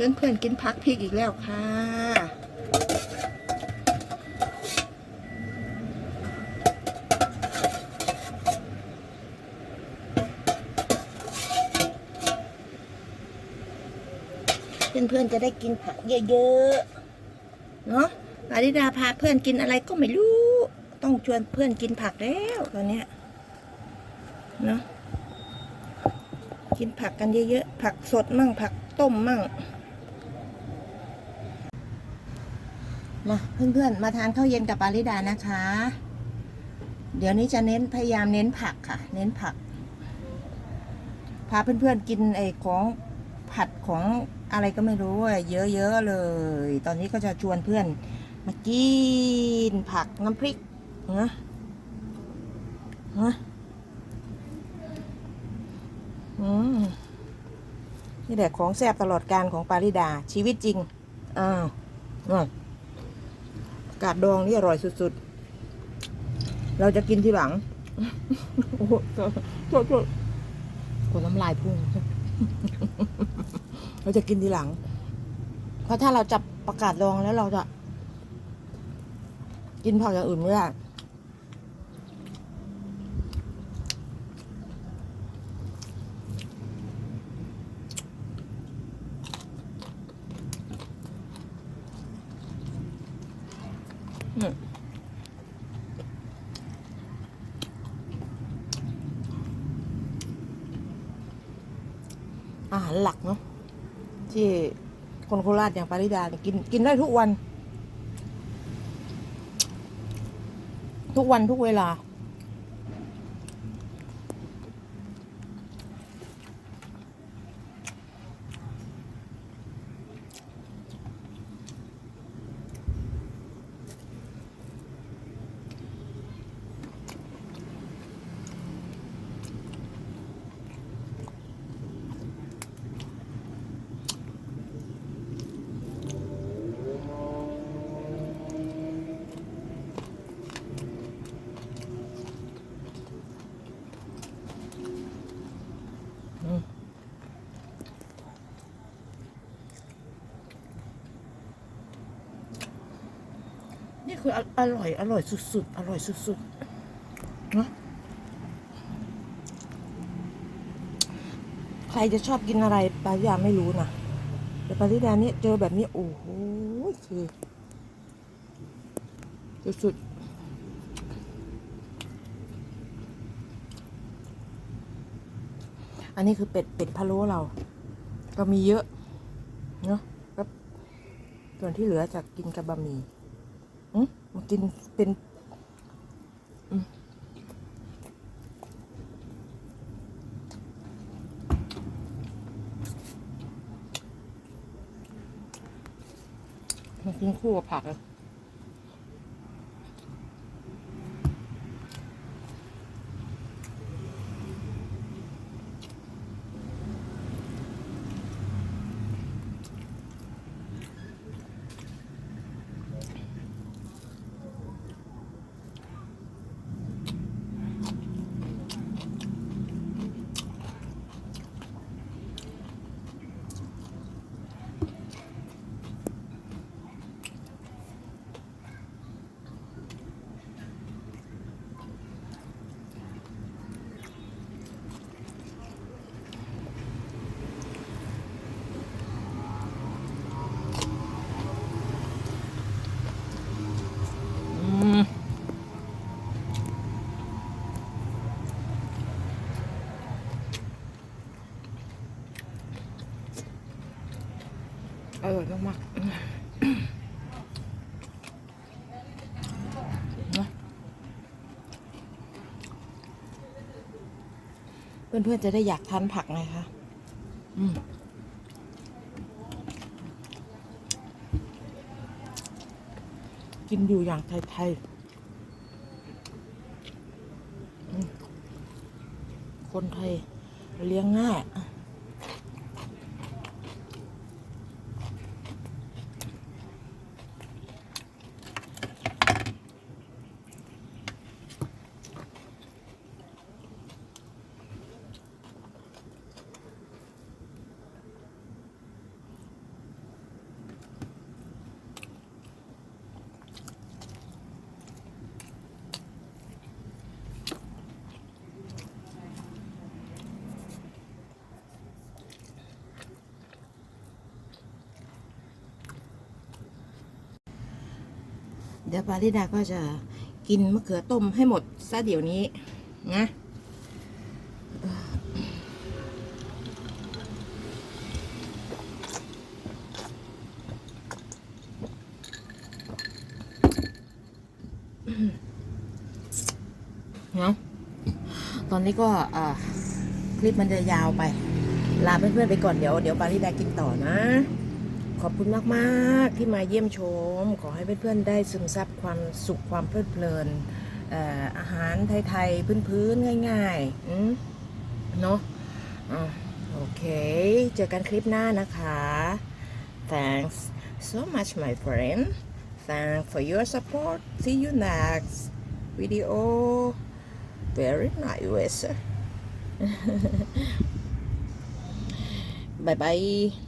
ชวนเพื่อนกินพักพริกอีกแล้วค่ะ เพื่อนๆจะได้กินผักเยอะๆ เนาะอาริดาพาเพื่อนกินอะไรก็ไม่รู้ ต้องชวนเพื่อนกินผักแล้วตอนเนี้ยเนาะกินผักกันเยอะๆ ผักสดมั่งผักต้มมั่ง มาเพื่อนๆ มาทานข้าวเย็นกับปาริดานะคะ เดี๋ยวนี้จะเน้นพยายามเน้นผักค่ะ เน้นผัก พาเพื่อนๆกินไอ้ของผัดของอะไรก็ไม่รู้อะเยอะๆเลย ตอนนี้ก็จะชวนเพื่อนมากินผักน้ำพริกนะนะอืมนี่แหละของแซ่บตลอดการของปาริดาชีวิตจริง อ้าวอะ กาดดองนี่อร่อยสุดๆ เราจะกินทีหลัง โอ้โหโทษโทษโทษคนน้ำลายพุ่ง เราจะกินทีหลัง เพราะถ้าเราจับประกาศดองแล้วเราจะ กินผักอย่างอื่นไม่ได้ อาหารหลักเนาะที่คนโคราชอย่างปาริดาเนี่ยกินกินได้ทุกวัน ทุกวันทุกเวลา นี่คืออร่อยอร่อยสุดๆ อร่อยสุดๆนะใครจะชอบกินอะไรปาริดาไม่รู้นะแต่ปาริดาเนี่ยเจอแบบนี้ โอ้โหคือสุดๆอันนี้คือเป็ดเป็ดพะโล้เรา ก็มีเยอะ เนอะก็ส่วนที่เหลือจากกินกับบะหมี่ กินเป็นมมากินคู่กับผักเลย มากๆนะเพื่อนๆจะได้อยากทานผักไงคะอืมกินอยู่อย่างไทยๆอืมคนไทยเลี้ยงง่าย เดี๋ยวปาริดาก็จะกินมะเขือต้มให้หมดซะเดี๋ยวนี้นะเนาะตอนนี้ก็อ่าคลิปมันจะยาวไป ลาเพื่อนๆไปก่อนเดี๋ยวเดี๋ยวปาริดากินต่อนะ ขอบคุณมากๆที่มาเยี่ยมชม ขอให้เพื่อนๆได้ซึมซับความสุขความเพลิดเพลินอาหารไทยๆพื้นๆง่ายๆเนาะอะโอเค เจอกันคลิปหน้านะคะ thanks so much my friend thanks for your support see you next video very nice bye bye